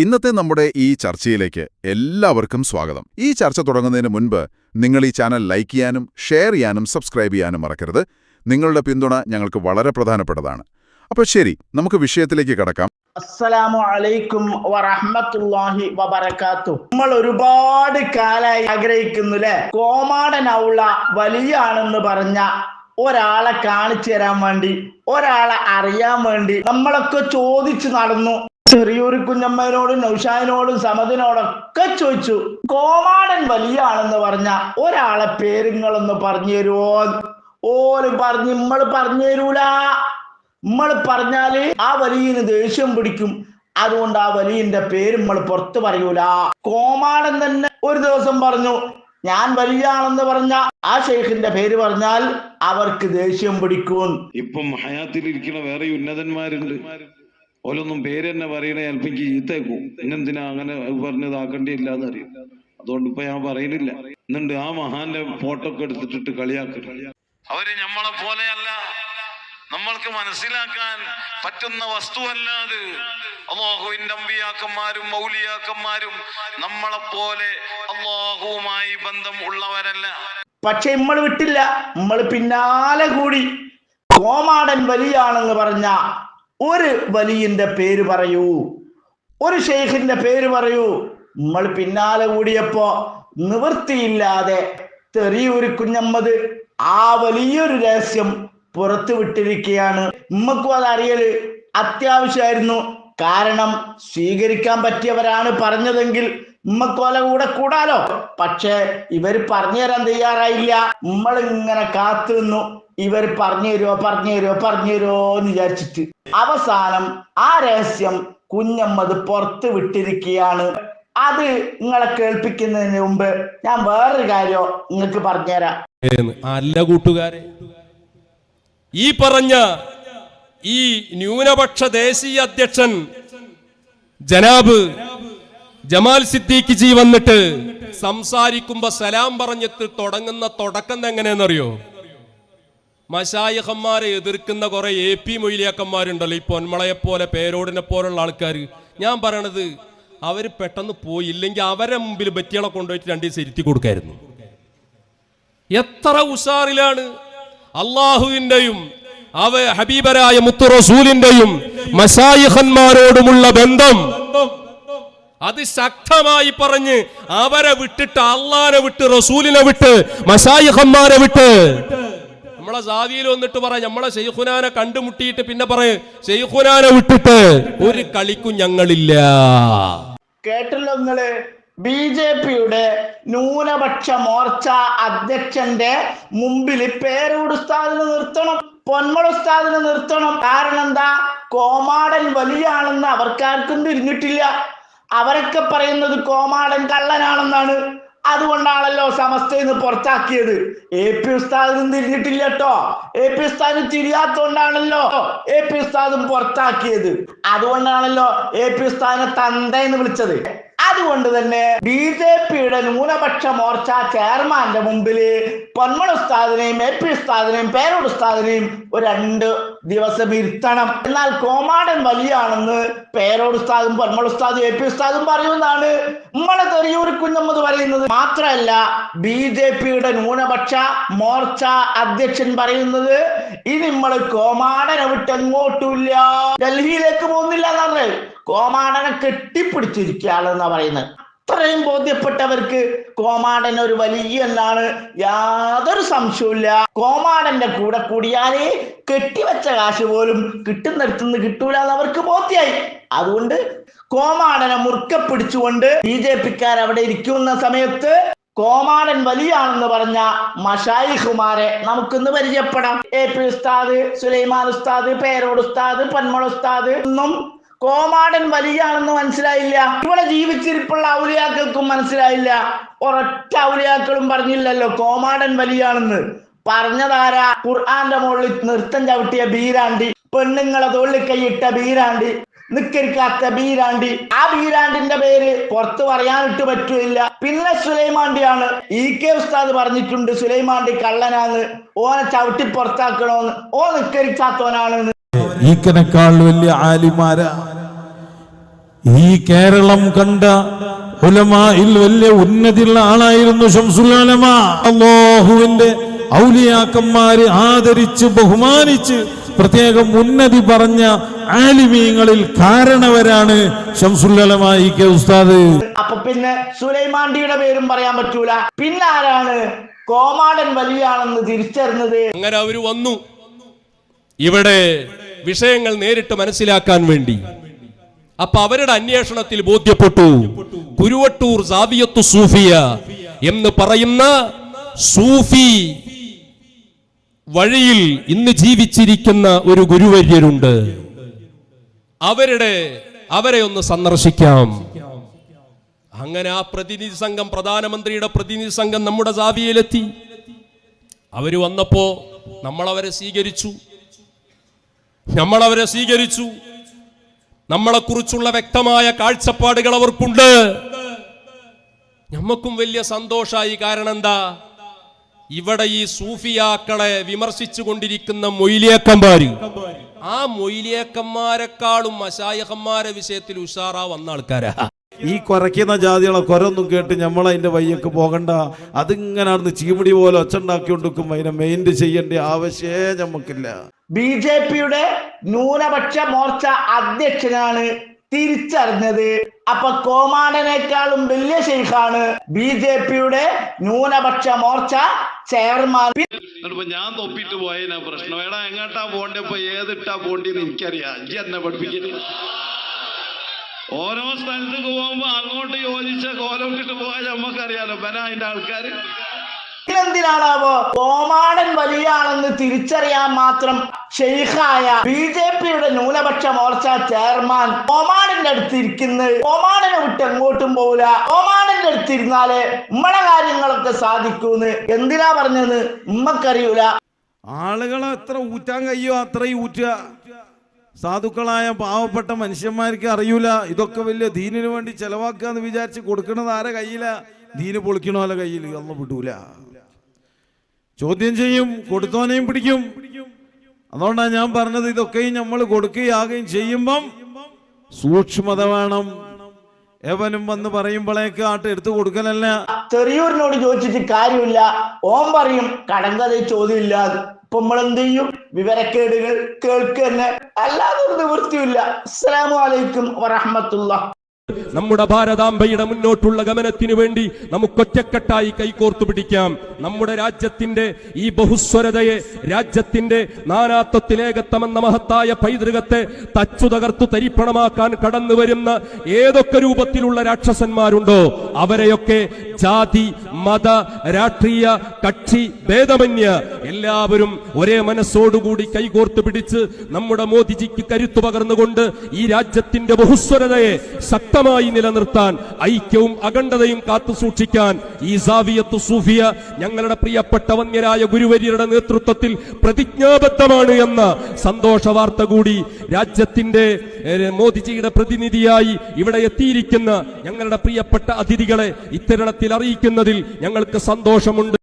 ഇന്നത്തെ നമ്മുടെ ഈ ചർച്ചയിലേക്ക് എല്ലാവർക്കും സ്വാഗതം. ഈ ചർച്ച തുടങ്ങുന്നതിന് മുൻപ് നിങ്ങൾ ഈ ചാനൽ ലൈക്ക് ചെയ്യാനും ഷെയർ ചെയ്യാനും സബ്സ്ക്രൈബ് ചെയ്യാനും മറക്കരുത്. നിങ്ങളുടെ പിന്തുണ ഞങ്ങൾക്ക് വളരെ പ്രധാനപ്പെട്ടതാണ്. അപ്പോൾ ശരി നമുക്ക് വിഷയത്തിലേക്ക് കടക്കാം. അസ്സലാമു അലൈക്കും വബറകാത്തു. നമ്മൾ ഒരുപാട് കാലായി ആഗ്രഹിക്കുന്നു അല്ലെ കോമാടനൗള വലിയാണെന്ന് പറഞ്ഞ ഒരാളെ കാണിച്ചു തരാൻ വേണ്ടി ഒരാളെ അറിയാൻ വേണ്ടി നമ്മളൊക്കെ ചോദിച്ചു നടന്നു. ചെറിയൊരു കുഞ്ഞമ്മയോടും നൗഷാദിനോടും സമദിനോടൊക്കെ ചോദിച്ചു കോമാടൻ വലിയാണെന്ന് പറഞ്ഞ ഒരാളെ പേരുങ്ങളൊന്ന് പറഞ്ഞു തരുമോ ഓര് പറഞ്ഞു നമ്മൾ പറഞ്ഞു തരൂല. നമ്മൾ പറഞ്ഞാൽ ആ വലിയന് ദേഷ്യം പിടിക്കും. അതുകൊണ്ട് ആ വലിയന്റെ പേര് നമ്മൾ പുറത്ത് പറയൂല. കോമാടൻ തന്നെ ഒരു ദിവസം പറഞ്ഞു ഞാൻ വലിയാണെന്ന് പറഞ്ഞ ആ ഷെയ്ഖിന്റെ പേര് പറഞ്ഞാൽ അവർക്ക് ദേഷ്യം പിടിക്കും. ഇപ്പം ഹയാത്തിലിരിക്കുന്ന വേറെ ഉന്നതന്മാരുണ്ട്. ഓലൊന്നും പേര് തന്നെ പറയണേ ചിലപ്പോ എനിക്ക് ചീത്തേക്കും. ഇന്നെന്തിനാ അങ്ങനെ എന്ന് എന്നറിയും അതുകൊണ്ട് ഇപ്പൊ ഞാൻ പറയുന്നില്ല എന്നുണ്ട് ആ മഹാന്റെ ഫോട്ടോ ഒക്കെ എടുത്തിട്ടിട്ട് കളിയാക്കുക അവർ നമ്മളെ പോലെയല്ല. നമ്മൾക്ക് മനസ്സിലാക്കാൻ പറ്റുന്ന വസ്തുവല്ലാതെ അള്ളാഹുവിന്റെ അമ്പിയാക്കന്മാരും മൗലിയാക്കന്മാരും നമ്മളെ പോലെ അള്ളാഹുവുമായി ബന്ധം ഉള്ളവരല്ല. പക്ഷെ നമ്മൾ വിട്ടില്ല. നമ്മൾ പിന്നാലെ കൂടി. കോമാടൻ വലിയാണെന്ന് പറഞ്ഞ ഒരു വലിയന്റെ പേര് പറയൂ. ഒരു ഷെയ്ഖിന്റെ പേര് പറയൂ. നമ്മൾ പിന്നാലെ കൂടിയപ്പോ നിവൃത്തിയില്ലാതെ തെറിയൂരി കുഞ്ഞമ്മത് ആ വലിയൊരു രഹസ്യം പുറത്തു വിട്ടിരിക്കുകയാണ്. ഉമ്മക്കും അത് അറിയൽ അത്യാവശ്യമായിരുന്നു. കാരണം സ്വീകരിക്കാൻ പറ്റിയവരാണ് പറഞ്ഞതെങ്കിൽ ഉമ്മക്കോല കൂടെ കൂടാലോ? പക്ഷേ ഇവർ പറഞ്ഞു തരാൻ തയ്യാറായില്ല. നമ്മൾ ഇങ്ങനെ കാത്തു നിന്നു. ഇവർ പറഞ്ഞു തരുമോ പറഞ്ഞു തരുമോ പറഞ്ഞു തരുമോ എന്ന് വിചാരിച്ചിട്ട്. അവസാനം ആ രഹസ്യം കുഞ്ഞമ്മത് പുറത്ത് വിട്ടിരിക്കുകയാണ്. അത് നിങ്ങളെ കേൾപ്പിക്കുന്നതിന് മുമ്പ് ഞാൻ വേറൊരു കാര്യം നിങ്ങൾക്ക് പറഞ്ഞുതരാം. അല്ല കൂട്ടുകാരെ. ഈ പറഞ്ഞ ഈ ന്യൂനപക്ഷ ദേശീയ അധ്യക്ഷൻ ജനാബ് ജമാൽ സിദ്ദീഖ് ജി വന്നിട്ട് സംസാരിക്കുമ്പോ സലാം പറഞ്ഞിട്ട് തുടങ്ങുന്ന തുടക്കം എങ്ങനെയെന്നറിയോ മഷായഹന്മാരെ എതിർക്കുന്ന കുറെ എ പി മൊയ്ലിയാക്കന്മാരുണ്ടല്ലോ ഈ പൊന്മളയെ പോലെ പേരോടിനെ പോലുള്ള ആൾക്കാർ ഞാൻ പറയണത് അവർ പെട്ടെന്ന് പോയി ഇല്ലെങ്കിൽ അവരെ മുമ്പിൽ ബറ്റികളെ കൊണ്ടുപോയിട്ട് രണ്ടു ദിവസം ഇരുത്തി കൊടുക്കായിരുന്നു. എത്ര ഉഷാറിലാണ് അള്ളാഹുവിന്റെയും അവ ഹബീബരായ മുത്തു റസൂലിന്റെയും മസായിഹന്മാരോടുമുള്ള ബന്ധം അത് ശക്തമായി പറഞ്ഞ് അവരെ വിട്ടിട്ട് അള്ളാനെ വിട്ട് റസൂലിനെ വിട്ട് മസായിഹന്മാരെ വിട്ട്. നമ്മളെ ജാതിയിൽ വന്നിട്ട് പറ നമ്മളെ ഷെയ്ഖുനാനെ കണ്ടുമുട്ടിയിട്ട് പിന്നെ പറയും. ഷെയ്ഖുനാനെ വിട്ടിട്ട് ഒരു കളിക്കും ഞങ്ങളില്ല. കേട്ടല്ലോ നിങ്ങൾ? ബി ജെ പിയുടെ ന്യൂനപക്ഷ മോർച്ച അധ്യക്ഷന്റെ മുമ്പിൽ പേരൂട് ഉസ്താദിന് നിർത്തണം പൊന്മള ഉസ്താദിന് നിർത്തണം. കാരണം എന്താ? കോമാടൻ വലിയ വലിയാണെന്ന് അവർക്കാർക്കും തിരിഞ്ഞിട്ടില്ല. അവരൊക്കെ പറയുന്നത് കോമാടൻ കള്ളനാണെന്നാണ്. അതുകൊണ്ടാണല്ലോ സമസ്തയിൽ നിന്ന് പുറത്താക്കിയത്. എ പി ഉസ്താദിനും തിരിഞ്ഞിട്ടില്ല കേട്ടോ എ പി ഉസ്താദിന് തിരിയാത്തോണ്ടാണല്ലോ എ പി ഉസ്താദും പുറത്താക്കിയത്. അതുകൊണ്ടാണല്ലോ എ പി ഉസ്താദിനെ തന്ത എന്ന് വിളിച്ചത്. അതുകൊണ്ട് തന്നെ ബി ജെ പിയുടെ ന്യൂനപക്ഷ മോർച്ച ചെയർമാന്റെ മുമ്പിൽ പൊന്മൺ ഉസ്താദിനെയും എ പി ഉസ്താദിനെയും പേരോട് ഉസ്താദിനെയും ഒരു രണ്ട് ദിവസം ഇരുത്തണം. എന്നാൽ കോമാടൻ വലിയാണെന്ന് പേരോട് ഉസ്താദും പൊന്മൾ ഉസ്താദും എ പി ഉസ്താദും പറയുന്നതാണ്. നമ്മളെ തെറിയൂർ കുഞ്ഞമ്മത് പറയുന്നത് മാത്രമല്ല ബി ജെ പിയുടെ ന്യൂനപക്ഷ മോർച്ച അധ്യക്ഷൻ പറയുന്നത് ഇനി നമ്മൾ കോമാടനെ വിട്ട് എങ്ങോട്ടുമില്ല ഡൽഹിയിലേക്ക് പോകുന്നില്ല എന്നാണ് കോമാടനെ കെട്ടിപ്പിടിച്ചിരിക്കുകയാണെന്നാ പറയുന്നത്. അത്രയും ബോധ്യപ്പെട്ടവർക്ക് കോമാടൻ ഒരു വലിയ എന്നാണ് യാതൊരു സംശയവുമില്ല. കോമാടന്റെ കൂടെ കൂടിയാലേ കെട്ടിവെച്ച കാശ് പോലും കിട്ടുന്നിടത്തുനിന്ന് കിട്ടൂല എന്ന് അവർക്ക് ബോധ്യായി. അതുകൊണ്ട് കോമാടനെ മുറുക്ക പിടിച്ചുകൊണ്ട് ബി ജെ പിക്കാർ അവിടെ ഇരിക്കുന്ന സമയത്ത് കോമാടൻ വലിയാണെന്ന് പറഞ്ഞ മഷായിഖുമാരെ നമുക്കിന്ന് പരിചയപ്പെടാം. എ പി ഉസ്താദ് സുലൈമാൻ ഉസ്താദ് പേരോട് ഉസ്താദ് പന്മൾ ഉസ്താദ് ഒന്നും കോമാടൻ വലിയാണെന്ന് മനസ്സിലായില്ല. ഇവിടെ ജീവിച്ചിരിപ്പുള്ള ഔലിയാക്കൾക്കും മനസ്സിലായില്ല. ഒരൊറ്റ ഔലിയാക്കളും പറഞ്ഞില്ലല്ലോ കോമാടൻ വലിയാണെന്ന്. പറഞ്ഞതാരാ? ഖുർആന്റെ മുകളിൽ നൃത്തം ചവിട്ടിയ ബീരാണ്ടി പെണ്ണുങ്ങളെ തൊള്ളി കൈയിട്ട ബീരാണ്ടി നിക്കരിക്കാത്ത ബീരാണ്ടി. ആ ബീരാണ്ടിന്റെ പേര് പുറത്ത് പറയാനിട്ട് പറ്റൂല പിന്നെ സുലൈമാണ്ടിയാണ്. ഇ കെ ഉസ്താദ് പറഞ്ഞിട്ടുണ്ട് സുലൈമാണ്ടി കള്ളനാന്ന് ഓനെ ചവിട്ടി പുറത്താക്കണോന്ന്. ഓ നിക്കരിക്കാത്തവനാണെന്ന്. ഈക്കനേക്കാൾ വലിയ ആലിമാര. ഈ കേരളം കണ്ട ഉലമായിൽ വലിയ ഉന്നതിയുള്ള ആളായിരുന്നു ഷംസുല്ലാലമ അള്ളാഹുവിന്റെ ഔലിയാക്കന്മാര് ആദരിച്ച് ബഹുമാനിച്ച് പ്രത്യേകം ഉന്നതി പറഞ്ഞ ആലിമീങ്ങളിൽ കാരണവരാണ് ഷംസുല്ലലമ ഇ കെ ഉസ്താദ്. അപ്പൊ പിന്നെ സുലൈമാണ്ടിയുടെ പേരും പറയാൻ പറ്റൂല. പിന്നെ ആരാണ്? കോമാടൻ വലിയാണെന്ന് തിരിച്ചറിഞ്ഞത്. അങ്ങനെ അവർ വന്നു. ഇവിടെ വിഷയങ്ങൾ നേരിട്ട് മനസ്സിലാക്കാൻ വേണ്ടി. അപ്പൊ അവരുടെ അന്വേഷണത്തിൽ ബോധ്യപ്പെട്ടു. കുരുവട്ടൂർ സാവിയത്തു സൂഫിയ എന്ന് പറയുന്ന സൂഫി വഴിയിൽ ഇന്ന് ജീവിച്ചിരിക്കുന്ന ഒരു ഗുരുവര്യരുണ്ട്. അവരുടെ അവരെ ഒന്ന് സന്ദർശിക്കാം. അങ്ങനെ ആ പ്രതിനിധി സംഘം പ്രധാനമന്ത്രിയുടെ പ്രതിനിധി സംഘം നമ്മുടെ സാവിയയിലെത്തി. അവർ വന്നപ്പോ നമ്മളവരെ സ്വീകരിച്ചു. നമ്മളവരെ സ്വീകരിച്ചു. നമ്മളെക്കുറിച്ചുള്ള വ്യക്തമായ കാഴ്ചപ്പാടുകൾ അവർക്കുണ്ട്. നമ്മക്കും വലിയ സന്തോഷമായി. കാരണം എന്താ? ഇവിടെ ഈ സൂഫിയാക്കളെ വിമർശിച്ചു കൊണ്ടിരിക്കുന്ന മൊയിലിയക്കന്മാര്. ആ മൊയ്ലിയക്കന്മാരെക്കാളും മശായഹന്മാരെ വിഷയത്തിൽ ഉഷാറാ വന്ന ആൾക്കാരാ. ഈ കുറയ്ക്കുന്ന ജാതികളെ കൊരൊന്നും കേട്ട് നമ്മൾ അതിന്റെ വയ്യക്ക് പോകണ്ട. അതിങ്ങനെ ചീമിടി പോലെ ഒച്ചുണ്ടാക്കിക്കൊണ്ടിരിക്കും. അതിനെ മെയിന്റ് ചെയ്യേണ്ട ആവശ്യമേ നമുക്കില്ല ബി ജെ പിയുടെ ന്യൂനപക്ഷ മോർച്ച അധ്യക്ഷനാണ് തിരിച്ചറിഞ്ഞത്. അപ്പൊ കോമാടനേക്കാളും വലിയ ശേഖാണ് ബി ജെ പിയുടെ ന്യൂനപക്ഷ മോർച്ച ചെയർമാൻ. ഞാൻ തൊപ്പിട്ട് പോയതിനാ പ്രശ്നം. എടാ എങ്ങോട്ടാ പോണ്ടേ ഇപ്പൊ ഏതിട്ടാ പോണ്ടെന്ന് എനിക്കറിയാം. ഇജ്ജ് എന്നെ പഠിപ്പിക്കുന്നു ഓരോ സ്ഥലത്തേക്ക് പോകുമ്പോ അങ്ങോട്ട് യോജിച്ച കോലോട്ടിട്ട് പോയാൽ നമുക്കറിയാലോ ബന അതിന്റെ ആൾക്കാര്? എന്തിനാണാവോ കോമാടൻ വലിയ വലിയാണെന്ന് തിരിച്ചറിയാൻ മാത്രം ഷെയ്ഖായ ബി ജെ പിയുടെ ന്യൂനപക്ഷ മോർച്ച ചെയർമാൻ ഒമാനിന്റെ അടുത്ത് ഇരിക്കുന്നത് ഒമാനിനെ വിട്ട് എങ്ങോട്ടും പോവില്ല. ഒമാനിന്റെ അടുത്ത് ഇരുന്നാലേ ഉമ്മടെ കാര്യങ്ങളൊക്കെ സാധിക്കൂന്ന്. എന്തിനാ പറഞ്ഞത്? ഉമ്മക്കറിയൂല. ആളുകളെ എത്ര ഊറ്റാൻ കഴിയോ അത്രയും ഊറ്റുക. സാധുക്കളായ പാവപ്പെട്ട മനുഷ്യന്മാർക്ക് അറിയൂല. ഇതൊക്കെ വലിയ ദീനിനു വേണ്ടി ചെലവാക്കുക എന്ന് വിചാരിച്ച് കൊടുക്കണത് ആരെ കയ്യില? ദീന് പൊളിക്കണോ അല്ല കയ്യിൽ ഒന്നും വിടൂല. ചോദ്യം ചെയ്യും കൊടുത്തോനെയും പിടിക്കും. അതുകൊണ്ടാണ് ഞാൻ പറഞ്ഞത് ഇതൊക്കെയും നമ്മൾ കൊടുക്കുകയാകുകയും ചെയ്യുമ്പം സൂക്ഷ്മത വേണം. എവനും വന്ന് പറയുമ്പോഴേക്ക് ആട്ട് എടുത്തു കൊടുക്കലല്ല. ചെറിയൂരിനോട് ചോദിച്ചിട്ട് കാര്യമില്ല. ഓൻ പറയും കടങ്കഥ ചോദ്യമില്ല. ഇപ്പൊ നമ്മൾ എന്ത് ചെയ്യും? വിവരക്കേടുകൾ കേൾക്കുക തന്നെ. അല്ലാതെ നിവൃത്തിയില്ല അസ്സലാമലൈക്കും വറഹമത്തുള്ള നമ്മുടെ ഭാരതാംബയുടെ മുന്നോട്ടുള്ള ഗമനത്തിനു വേണ്ടി നമുക്കൊറ്റക്കെട്ടായി കൈകോർത്തു പിടിക്കാം. നമ്മുടെ രാജ്യത്തിന്റെ ഈ ബഹുസ്വരതയെ രാജ്യത്തിന്റെ നാനാത്വത്തിലേകത്തമെന്ന മഹത്തായ പൈതൃകത്തെ തച്ചു തകർത്തു തരിപ്പണമാക്കാൻ കടന്നു വരുന്ന ഏതൊക്കെ രൂപത്തിലുള്ള രാക്ഷസന്മാരുണ്ടോ അവരെയൊക്കെ ജാതി മത രാഷ്ട്രീയ കക്ഷി ഭേദമന്യ എല്ലാവരും ഒരേ മനസ്സോടുകൂടി കൈകോർത്തു പിടിച്ച് നമ്മുടെ മോദിജിക്ക് കരുത്തു പകർന്നുകൊണ്ട് ഈ രാജ്യത്തിന്റെ ബഹുസ്വരതയെ ശക്തമായി നിലനിർത്താൻ ഐക്യവും അഖണ്ഡതയും കാത്തു സൂക്ഷിക്കാൻ ഈ സാവിയത്ത് സൂഫിയ ഞങ്ങളുടെ പ്രിയപ്പെട്ട വന്യരായ ഗുരുവര്യരുടെ നേതൃത്വത്തിൽ പ്രതിജ്ഞാബദ്ധമാണ് എന്ന സന്തോഷ വാർത്ത കൂടി രാജ്യത്തിന്റെ മോദിജിയുടെ പ്രതിനിധിയായി ഇവിടെ എത്തിയിരിക്കുന്ന ഞങ്ങളുടെ പ്രിയപ്പെട്ട അതിഥികളെ ഇത്തരണത്തിൽ അറിയിക്കുന്നതിൽ ഞങ്ങൾക്ക് സന്തോഷമുണ്ട്.